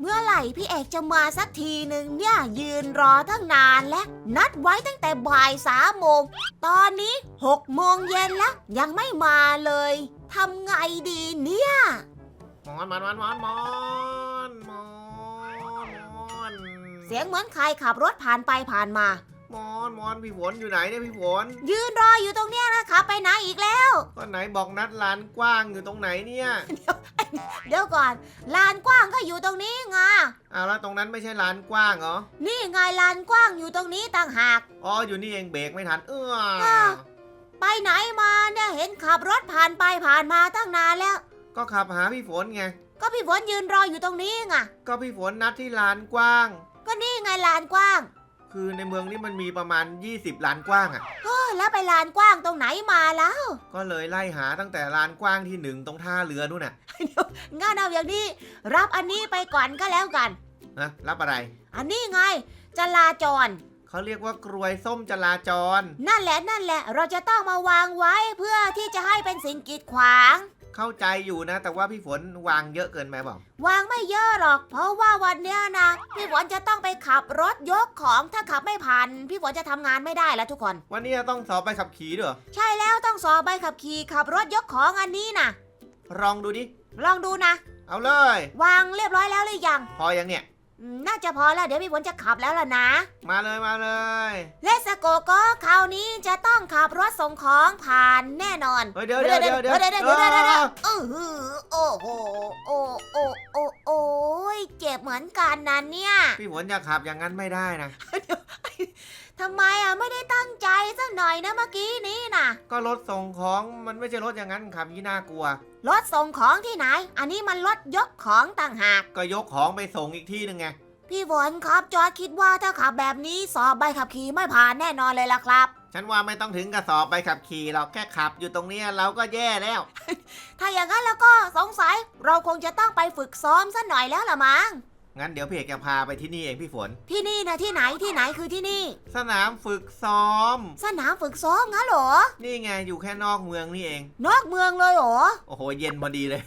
เมื่อไหร่พี่เอกจะมาสักทีหนึ่งเนี่ยยืนรอตั้งนานแล้วนัดไว้ตั้งแต่บ่ายสามโมง ตอนนี้หกโมงเย็นแล้ว ยังไม่มาเลยทำไงดีเนี่ยมอนมอนมอนมอนมอนมอนมอนเสียงเหมือนใครขับรถผ่านไปผ่านมา มอนมอนพี่ฝนอยู่ไหนเนี่ยพี่ฝนยืนรออยู่ตรงเนี้ยนะคะไปไหนอีกแล้ว ก็ไหนบอกนัดลานกว้างอยู่ตรงไหนเนี่ยเดี๋ยวก่อน ลานกว้างก็อยู่ตรงนี้ไงอ้าวแล้วตรงนั้นไม่ใช่ลานกว้างเหรอ นี่ไงลานกว้างอยู่ตรงนี้ต่างหาก อ๋ออยู่นี่เองเบรกไม่ทัน เอออ้าวไปไหนมาเนี่ยเห็นขับรถผ่านไปผ่านมาตั้งนานแล้ว ก็ขับหาพี่ฝนไง ก็พี่ฝนยืนรออยู่ตรงนี้ไง ก็พี่ฝนนัดที่ลานกว้าง ก็นี่ไงลานกว้าง คือในเมืองนี้มันมีประมาณ 20ลานกว้างอะ เออแล้วไปลานกว้างตรงไหนมาแล้ว ก็เลยไล่หาตั้งแต่ลานกว้างที่หนึ่งตรงท่าเรือนู่นน่ะงั้นเอาอย่างนี้ รับอันนี้ไปก่อนก็แล้วกัน นะรับอะไร อันนี้ไงจราจร เขาเรียกว่ากรวยส้มจราจร นั่นแหละนั่นแหละ เราจะต้องมาวางไว้เพื่อที่จะให้เป็นสิ่งกีดขวาง เข้าใจอยู่นะ แต่ว่าพี่ฝนวางเยอะเกินไปเปล่าวางไม่เยอะหรอก เพราะว่าวันเนี้ยนะ พี่ฝนจะต้องไปขับรถยกของถ้าขับไม่ผ่านพี่ฝนจะทำงานไม่ได้แล้วทุกคน วันนี้จะต้องสอบไปขับขี่ด้วยเหรอใช่แล้วต้องสอบใบขับขี่ขับรถยกของอันนี้นะลองดูดิ ลองดูนะ เอาเลย วางเรียบร้อยแล้วหรือยัง พอยังเนี่ย อืมน่าจะพอแล้วเดี๋ยวพี่ฝนจะขับแล้วล่ะนะ มาเลยมาเลย เลสโกก็คราวนี้จะต้องขับรถส่งของผ่านแน่นอนเฮ้ยเดี๋ยวเดี๋ยวเดี๋ยวเดี๋ยวเดี๋ยวเดี๋ยวเดี๋ยวเดี๋ยวเดี๋ยวเออหือโอ้โหโอ้โอ้โอ้โอ้ยเจ็บเหมือนกันนะเนี่ย พี่ฝนจะขับอย่างนั้นไม่ได้นะ ทำไมอะไม่ได้ตั้งใจสักหน่อยนะเมื่อกี้นี้น่ะ ก็รถส่งของมันไม่ใช่รถอย่างนั้นขับยี่น่ากลัว รถส่งของที่ไหน อันนี้มันรถยกของต่างหาก ก็ยกของไปส่งอีกที่หนึ่งไง พี่ฝนครับจอร์ดคิดว่าถ้าขับแบบนี้สอบใบขับขี่ไม่ผ่านแน่นอนเลยล่ะครับ ฉันว่าไม่ต้องถึงกระสอบไปขับขี่หรอกแค่ขับอยู่ตรงเนี้ยเราก็แย่แล้ว ถ้าอย่างนั้นแล้วก็สงสัยเราคงจะต้องไปฝึกซ้อมสักหน่อยแล้วล่ะมั้ง งั้นเดี๋ยวพี่เอกจะพาไปที่นี่เองพี่ฝน ที่นี่นะที่ไหนที่ไหนคือที่นี่ สนามฝึกซ้อม สนามฝึกซ้อมงั้นเหรอ นี่ไงอยู่แค่นอกเมืองนี่เอง นอกเมืองเลยเหรอ โอ้โหเย็นพอดีเลย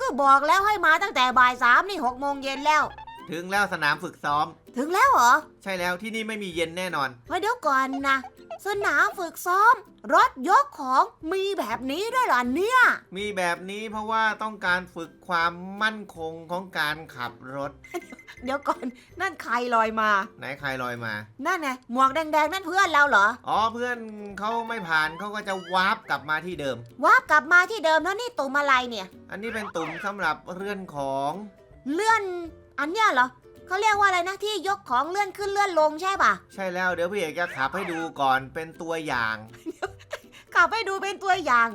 ก็บอกแล้วให้มาตั้งแต่บ่ายสามนี่หกโมงเย็นแล้ว ถึงแล้วสนามฝึกซ้อม ถึงแล้วเหรอใช่แล้วที่นี่ไม่มีเย็นแน่นอน เฮ้ยเดี๋ยวก่อนนะ สนามฝึกซ้อม รถยกของมีแบบนี้ด้วยเหรอเนี่ย มีแบบนี้เพราะว่าต้องการฝึกความมั่นคงของการขับรถ เดี๋ยวก่อนนั่นใครลอยมา ไหนใครลอยมา นั่นไงหมวกแดงๆนั่นเพื่อนเราเหรออ๋อเพื่อนเขาไม่ผ่านเขาก็จะวาร์ปกลับมาที่เดิมวาบกลับมาที่เดิมแล้วนี่ตุ่มอะไรเนี่ย อันนี้เป็นตุ่มสำหรับเลื่อนของ เลื่อน อันเนี้ยเหรอเขาเรียกว่าอะไรนะที่ยกของเลื่อนขึ้นเลื่อนลงใช่ป่ะใช่แล้วเดี๋ยวพี่เอกจะขับให้ดูก่อนเป็นตัวอย่าง ขับให้ดูเป็นตัวอย่าง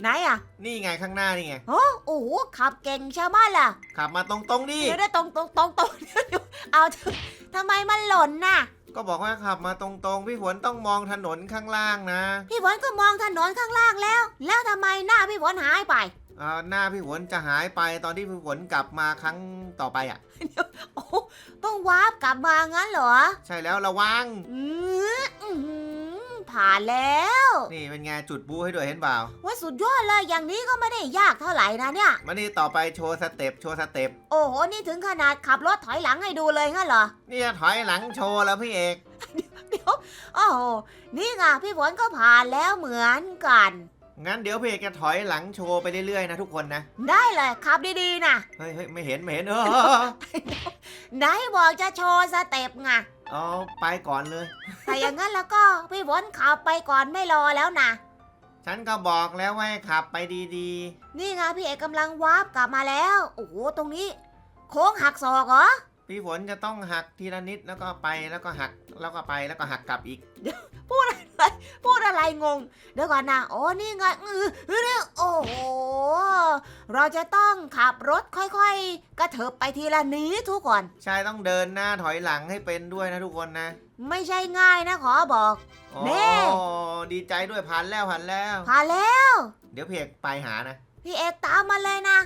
ไหนอะนี่ไงข้างหน้านี่ไง โอ้โอ้โหขับเก่งใช่ไหมล่ะขับมาตรงๆดิ เดี๋ยวได้ตรงตรงตรงตรงเดี๋ยวเดี๋ยวเอาเถอะทำไมมันหล่นน่ะ ก็บอกว่าขับมาตรงๆ พี่ฝนต้องมองถนนข้างล่างนะ พี่ฝนก็มองถนนข้างล่างแล้ว แล้วทำไมหน้าพี่ฝนหายไปอ่า หน้าพี่ฝนจะหายไปตอนที่พี่ฝนกลับมาครั้งต่อไปอะ โอ้ต้องวาร์ปกลับมางั้นเหรอ ใช่แล้วระวังอืออื้อหือผ่านแล้ว นี่เป็นไงจุดบูให้ด้วยเห็นเปล่าว่าสุดยอดเลยอย่างนี้ก็ไม่ได้ยากเท่าไหร่นะเนี่ยมานี่ต่อไปโชว์สเต็ปโชว์สเต็ปโอ้โหนี่ถึงขนาดขับรถถอยหลังให้ดูเลยงั้นเหรอนี่จะถอยหลังโชว์แล้วพี่เอกเดี๋ยวโอ้โหนี่ไงพี่ฝนก็ผ่านแล้วเหมือนกัน งั้นเดี๋ยวพี่เอกจะถอยหลังโชว์ไปเรื่อยๆนะทุกคนนะ ได้เลยขับดีๆนะเฮ้ยเฮ้ยไม่เห็นไม่เห็นเออไหนบอกจะโชว์สเต็ปไงเอาไปก่อนเลย แต่อย่างนั้นแล้วก็พี่ฝนขับไปก่อนไม่รอแล้วนะฉันก็บอกแล้วว่าให้ขับไปดีนี่ไงพี่เอกกำลังวาร์ปกลับมาแล้วโอ้โหตรงนี้ โค้งหักศอกเหรอๆ พี่ฝนจะต้องหักทีละนิดแล้วก็ไปแล้วก็หักแล้วก็ไปแล้วก็หักกลับอีก พูดอะไร พูดอะไรงง เดี๋ยวก่อนนะโอ้นี่ไงอืออือเนี่ยโอ้โห เราจะต้องขับรถค่อยๆ กระเถิบไปทีละนี้ทุกคน ใช่ต้องเดินหน้าถอยหลังให้เป็นด้วยนะทุกคนนะไม่ใช่ง่ายนะขอบอกโอ้แน่ดีใจด้วยผ่านแล้วผ่านแล้วผ่านแล้ว เดี๋ยวพี่เอกไปหานะ พี่เอกตามมาเลยนะ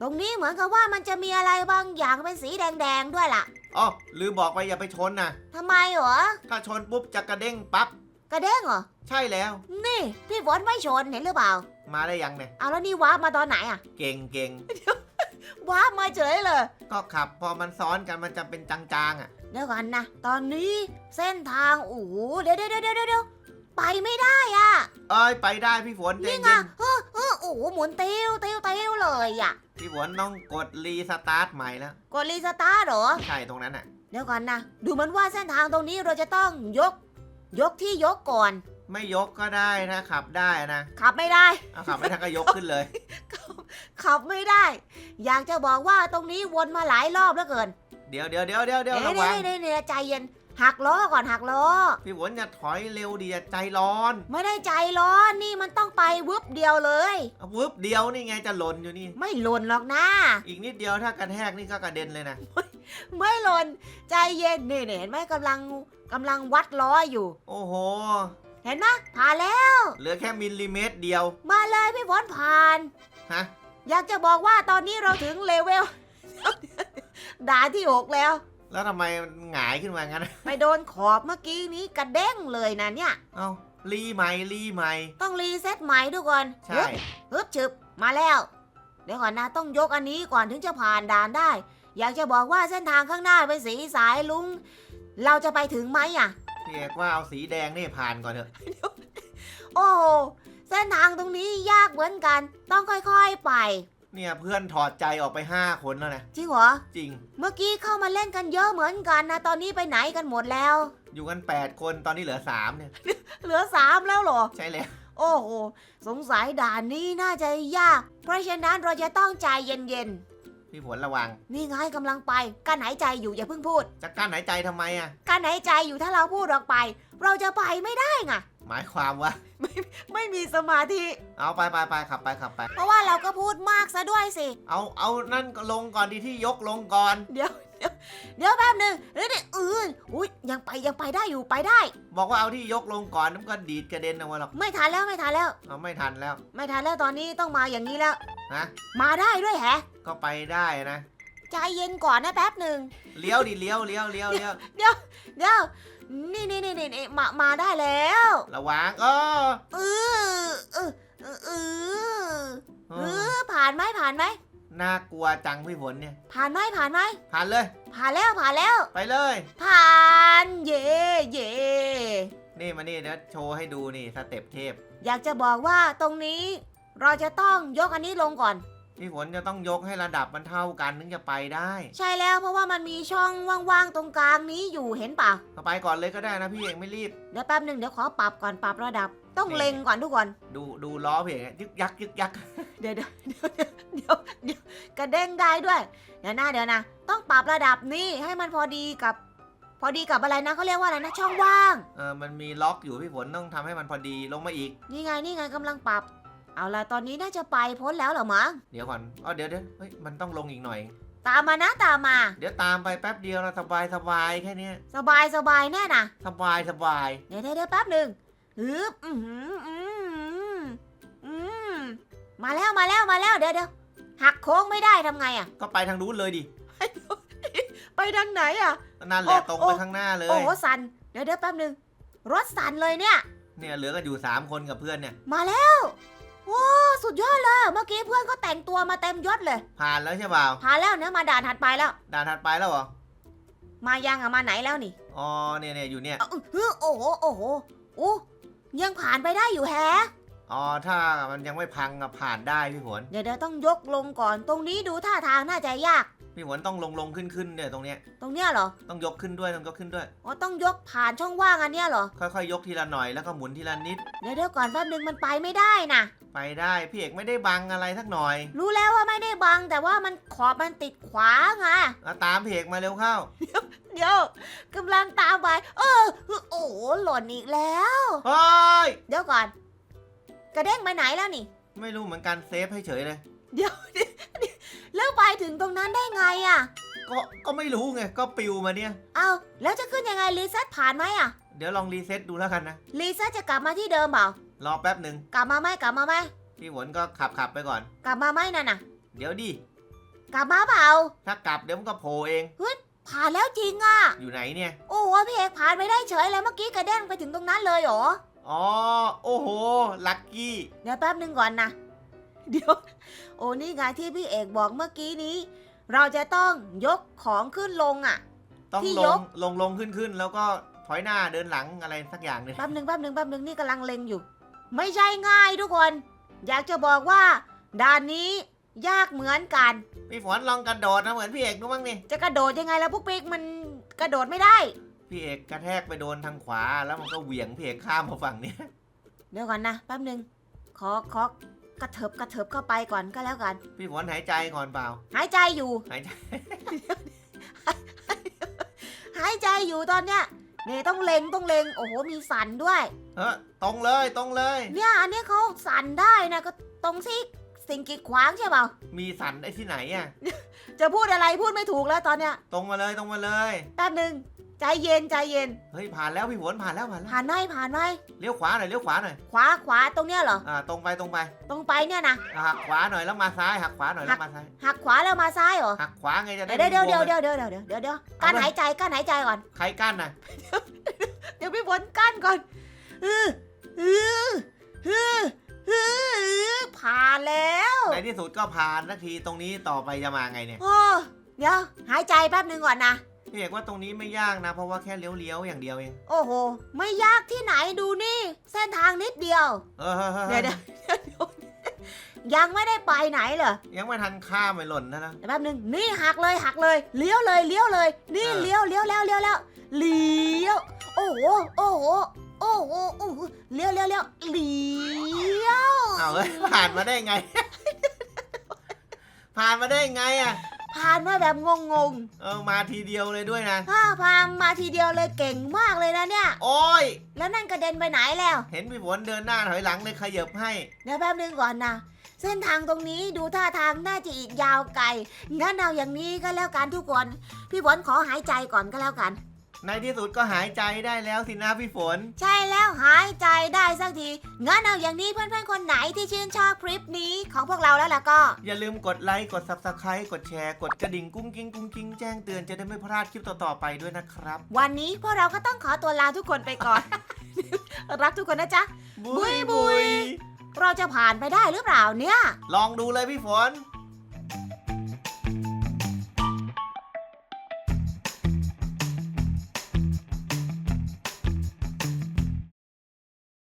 ตรงนี้เหมือนกับว่ามันจะมีอะไรบางอย่างเป็นสีแดงๆด้วยล่ะอ๋อลืมบอกไปอย่าไปชนนะ ทำไมเหรอ ถ้าชนปุ๊บจะกระเด้งปั๊บ กระเด้งเหรอ ใช่แล้ว นี่ พี่ฝนไม่ชนเห็นหรือเปล่า มาได้ยังเนี่ย เอาแล้วนี่วาร์ปมาตอนไหนอะเก่งเก่งว้าบมาเฉยเลย ก็ขับ พอมันซ้อนกันมันจะเป็นจางๆอะ เดี๋ยวก่อนนะ ตอนนี้เส้นทางโอ้โหเดี๋ยวเดี๋ยวเดี๋ยวเดี๋ยวไปไม่ได้อะ เอ้ยไปได้พี่ฝนใจนี่ไงเย็นเออเออโอ้โหหมุนติ้วติ้วติ้วเลยอะ พี่ฝนต้องกดรีสตาร์ทใหม่แล้ว กดรีสตาร์ทเหรอ ใช่ตรงนั้นอะ เดี๋ยวก่อนนะ ดูเหมือนว่าเส้นทางตรงนี้เราจะต้องยก ยกที่ยกก่อน ไม่ยกก็ได้นะขับได้นะขับไม่ได้ เอาขับไม่ทันก็ยกขึ้นเลย ขับไม่ได้ อยากจะบอกว่าตรงนี้วนมาหลายรอบแล้วเกินเดี๋ยวเดี๋ยวเดี๋ยวเดี๋ยวเดี๋ยวเดี๋ยวระวังเดี๋ยวเดี๋ยวใจเย็นหักล้อก่อนหักล้อ พี่ฝนอย่าถอยเร็วดิอย่าใจร้อน ไม่ได้ใจร้อนนี่มันต้องไปวึบเดียวเลย เอาวึบเดียวนี่ไงจะหล่นอยู่นี่ ไม่หล่นหรอกนะ อีกนิดเดียวถ้ากระแทกนี่ก็กระเด็นเลยนะ ไม่หล่นใจเย็นนี่เห็นไหมกำลังกำลังวัดล้ออยู่ โอ้โห เห็นไหมผ่านแล้ว เหลือแค่มิลลิเมตรเดียว มาเลยพี่ฝนผ่าน ฮะ อยากจะบอกว่าตอนนี้เราถึงเลเวล ด่านที่หกแล้ว แล้วทำไมมันหงายขึ้นมางั้น ไปโดนขอบเมื่อกี้นี้กระเด้งเลยนะเนี่ย เอารีใหม่รีใหม่ ต้องรีเซ็ตใหม่ทุกคนใช่ฮึบฮึบฉึบมาแล้ว เดี๋ยวก่อนนะต้องยกอันนี้ก่อนถึงจะผ่านด่านได้ อยากจะบอกว่าเส้นทางข้างหน้าเป็นสีสายลุง เราจะไปถึงไหมอะ พี่เอกว่าเอาสีแดงนี่ผ่านก่อนเถอะ โอ้โหเส้นทางตรงนี้ยากเหมือนกัน ต้องค่อยๆไป เนี่ยเพื่อนถอดใจออกไปห้าคนแล้วนะ จริงเหรอ จริง เมื่อกี้เข้ามาเล่นกันเยอะเหมือนกันนะ ตอนนี้ไปไหนกันหมดแล้ว อยู่กัน 8 คนตอนนี้เหลือ 3 เนี่ย เหลือสามแล้วเหรอ ใช่แล้ว โอ้โห สงสัยด่านนี้น่าจะยาก เพราะฉะนั้นเราจะต้องใจเย็น พี่ฝนระวังๆนี่ไงกำลังไปกั้นหายใจอยู่อย่าเพิ่งพูดจะกั้นหายใจทำไมอะ กั้นหายใจอยู่ถ้าเราพูดออกไป เราจะไปไม่ได้ไงหมายความว่า ไม่มีสมาธิ เอาไปไปไปขับไปขับไป เพราะว่าเราก็พูดมากซะด้วยสิ เอาเอานั่นก็ลงก่อนดีที่ยกลงก่อน เดี๋ยวเดี๋ยวเดี๋ยวแป๊บหนึ่งเดี๋ยวเดี๋ยวอืออุ้ยยังไปยังไปได้อยู่ไปได้ บอกว่าเอาที่ยกลงก่อนมันก็ดีดกระเด็นออกมาหรอกไม่ทันแล้วไม่ทันแล้ว เอาไม่ทันแล้ว ไม่ทันแล้วตอนนี้ต้องมาอย่างนี้แล้ว ฮะมาได้ด้วยแฮะ ก็ไปได้นะใจเย็นก่อนนะแป๊บหนึ่งเลี้ยวดิเลี้ยวเลี้ยวเลี้ยวเลี้ยวเดี๋ยวนี่นี่นี่นี่มามาได้แล้ว ระวังเออเออเออเออเออเอเอออผ่านไหมผ่านไหมน่ากลัวจังพี่ฝนเนี่ย ผ่านไหมผ่านไหมผ่านเลย ผ่านแล้วผ่านแล้ว ไปเลย ผ่านเย่เย่นี่มานี่เดี๋ยวโชว์ให้ดูนี่สเต็ปเทพ อยากจะบอกว่าตรงนี้ เราจะต้องยกอันนี้ลงก่อน พี่ฝนจะต้องยกให้ระดับมันเท่ากันถึงจะไปได้ใช่แล้วเพราะว่ามันมีช่องว่างๆตรงกลางนี้อยู่เห็นเปล่าก็ไปก่อนเลยก็ได้นะพี่เอกไม่รีบ เดี๋ยวแป๊บหนึ่งเดี๋ยวขอปรับก่อนปรับระดับ ต้องนี่เล็งก่อนทุกคน ดูดูล้อพี่เอกยึกยักยึกยักเดี๋ยวเดี๋ยวเดี๋ยวเดี๋ยวเดี๋ยวกระเด้งได้ด้วย เดี๋ยวนะเดี๋ยวนะ ต้องปรับระดับนี้ให้มันพอดีกับ พอดีกับอะไรนะเขาเรียกว่าอะไรนะช่องว่าง เออมันมีล็อกอยู่พี่ฝนต้องทำให้มันพอดีลงมาอีก นี่ไงนี่ไงกำลังปรับ เอาละตอนนี้น่าจะไปพ้นแล้วเหรอมั้งเดี๋ยวก่อนอ๋อเดี๋ยวเดี๋ยวเฮ้ยมันต้องลงอีกหน่อย ตามมานะตามมา เดี๋ยวตามไปแป๊บเดียวเราสบายสบายแค่เนี้ยสบายสบายแน่นะสบายสบายเดี๋ยวเดี๋ยวเดี๋ยวแป๊บหนึ่งฮึบอือหืออืมอืมมาแล้วมาแล้วมาแล้วเดี๋ยวเดี๋ยวหักโค้งไม่ได้ทำไงอะก็ไปทางนู้นเลยดิไปทางไหนอะนั่นแหละโอ้ตรงโอ้ ไปข้างหน้าเลยโอ้โหสันเดี๋ยวเดี๋ยวแป๊บหนึ่งรถสันเลยเนี่ย เนี่ยเหลือกันอยู่สามคนกับเพื่อนเนี่ยมาแล้ว ว้าสุดยอดเลยเมื่อกี้เพื่อนก็แต่งตัวมาเต็มยศเลยผ่านแล้วใช่เปล่าพาแล้วเนี่ยมาด่านถัดไปแล้ว ด่านถัดไปแล้วเหรอ มายังอะมาไหนแล้วนี่อ๋อเนี่ยเนี่ยอยู่เนี่ย เอ้าเฮ้อโอ้โหโอ้โหโอ้ยังผ่านไปได้อยู่แฮะ อ๋อถ้ามันยังไม่พังอะผ่านได้พี่ฝน เดี๋ยวเดี๋ยวต้องยกลงก่อน ตรงนี้ดูท่าทางน่าจะยาก พี่ฝนต้องลงลงขึ้นขึ้นเนี่ยตรงเนี้ยตรงเนี้ยเหรอ ต้องยกขึ้นด้วยต้องยกขึ้นด้วย อ๋อ ต้องยกผ่านช่องว่างอันเนี้ยเหรอ ค่อยๆ ยกทีละหน่อยแล้วก็หมุนทีละนิด เดี๋ยวเดี๋ยวก่อนแป๊บนึงมันไปไม่ได้นะ ไปได้ พี่เอกไม่ได้บังอะไรสักหน่อย รู้แล้วว่าไม่ได้บังแต่ว่ามันขอบมันติดขวาไงเอาตามพี่เอกมาเร็วเข้า เดี๋ยวกำลังตามไปเออ โอ้โหหล่นอีกแล้ว เฮ้ย เดี๋ยวก่อน กระเด้งไปไหนแล้วนี่ ไม่รู้เหมือนกันเซฟให้เฉยเลย ถึงตรงนั้นได้ไงอะก็ก็ไม่รู้ไงก็ปิวมาเนี่ย เอาแล้วจะขึ้นยังไงรีเซ็ตผ่านไหมอะเดี๋ยวลองรีเซ็ตดูแล้วกันนะรีเซ็ตจะกลับมาที่เดิมเปล่ารอแป๊บหนึ่งกลับมาไหมกลับมาไหมพี่ฝนก็ขับขับไปก่อน กลับมาไหมนั่นน่ะ เดี๋ยวดิกลับมาเปล่าถ้ากลับเดี๋ยวมันก็โผล่เอง ผ่านแล้วจริงอะอยู่ไหนเนี่ย โอ้โหพี่เอกผ่านไปได้เฉยเลยเมื่อกี้กระเด้งไปถึงตรงนั้นเลยเหรออ๋อ โอ้โห ลัคกี้ เดี๋ยวแป๊บนึงก่อนนะ เดี๋ยว โอ้นี่ไงที่พี่เอกบอกเมื่อกี้นี้ เราจะต้องยกของขึ้นลงอะ ต้องที่ลยงก ลงลงขึ้นขึ้นแล้วก็ถอยหน้าเดินหลังอะไรสักอย่างหนึงแป๊บหนึ่งแป๊บหนึ่งแป๊บหนึ่งนี่กำลังเล็งอยู่ ไม่ใช่ง่ายทุกคน อยากจะบอกว่า ด่านนี้ยากเหมือนกัน พี่ฝนลองกระโดดนะเหมือนพี่เอกดูบ้างนี่จะกระโดดยังไงแล้วพวกปิ๊กมันกระโดดไม่ได้ พี่เอกกระแทกไปโดนทางขวาแล้วมันก็เหวี่ยงพี่เอกข้ามมาฝั่งเนี้ยเดี๋ยวก่อนนะแป๊บหนึ่งขอขอก ระเถิบกระเถิบเข้าไปก่อนก็แล้วกัน พี่ฝนหายใจก่อนเปล่า หายใจอยู่ หายใจ หายใจอยู่ตอนเนี้ยนี่ต้องเล็งต้องเล็งโอ้โหมีสั่นด้วย เออตรงเลยตรงเลย เนี่ยอันนี้เขาสั่นได้นะก็ตรงที่สิ่งกีดขวางใช่เปล่ามีสันได้ที่ไหนอะจะพูดอะไรพูดไม่ถูกแล้วตอนเนี้ย ตรงมาเลยตรงมาเลย แป๊บหนึ่ง ใจเย็นใจเย็น เฮ้ยผ่านแล้วพี่ฝนผ่านแล้วผ่านแล้วผ่านไหมผ่านไหมเลี้ยวขวาหน่อยเลี้ยวขวาหน่อยขวาขวาตรงเนี้ยเหรอ อ่าตรงไปตรงไปตรงไปเนี่ยนะ อะหักขวาหน่อยแล้วมาซ้ายหักขวาหน่อยแล้วมาซ้ายหักขวาแล้วมาซ้ายเหรอ หักขวาไงจะได้เดี๋ยวเดี๋ยวไม่เดี๋ยวงงเดี๋ยวเดี๋ยวเดี๋ยวเดี๋ยวเดี๋ยวการหายใจการหายใจก่อน ใครกั้นน่ะเดี๋ยวพี่ฝนกั้นก่อนฮือฮือฮือฮือผ่านแล้วในที่สุดก็ผ่านนาทีตรงนี้ต่อไปจะมาไงเนี่ยโอ้เดี๋ยวหายใจแป๊บหนึ่งก่อนนะพี่ เอกว่าตรงนี้ไม่ยากนะ เพราะว่าแค่เลี้ยวๆอย่างเดียวเองโอ้โห ไม่ยากที่ไหนดูนี่ เส้นทางนิดเดียว เออเดี๋ยวเดี๋ยวเดี๋ยวยังไม่ได้ไปไหนเหรอยังไม่ทันข้ามไปหล่นนะนะ เดี๋ยวแป๊บหนึงนี่หักเลยหักเลยเลี้ยวเลยเลี้ยวเลย นี่เออ เลี้ยวเลี้ยวแล้วเลี้ยวแล้วเลี้ยวโอ้โหโอ้โหโอ้โหโอ้โหเลี้ยวเลี้ยวเลี้ยวเลี้ยว เอาเอ้ยผ่านมาได้ไง ผ่านมาได้ไงอะ ผ่านมาแบบงงเออมาทีเดียวเลยด้วยนะ ๆถ้าพานมาทีเดียวเลยเก่งมากเลยนะเนี่ย โอ้ย แล้วนั่นกระเด็นไปไหนแล้ว เห็นพี่ฝนเดินหน้าถอยหลังเลยขยับให้ เดี๋ยวแป๊บนึงก่อนนะ เส้นทางตรงนี้ดูท่าทางน่าจะอีกยาวไกล งั้นเอาอย่างนี้ก็แล้วกันทุกคน พี่ฝนขอหายใจก่อนก็แล้วกัน ในที่สุดก็หายใจได้แล้วสินะพี่ฝน ใช่แล้วหายใจได้สักที งั้นเอาอย่างนี้เพื่อนๆคนไหนที่ชื่นชอบคลิปนี้ของพวกเราแล้วล่ะก็ อย่าลืมกดไลค์ กด subscribe กดแชร์ กดกระดิ่งกุ้งกิ้งกุ้งกิ้งแจ้งเตือนจะได้ไม่พลาดคลิปต่อๆไปด้วยนะครับ วันนี้พวกเราก็ต้องขอตัวลาทุกคนไปก่อน รักทุกคนนะจ๊ะ บุยบุย เราจะผ่านไปได้หรือเปล่าเนี่ย ลองดูเลยพี่ฝน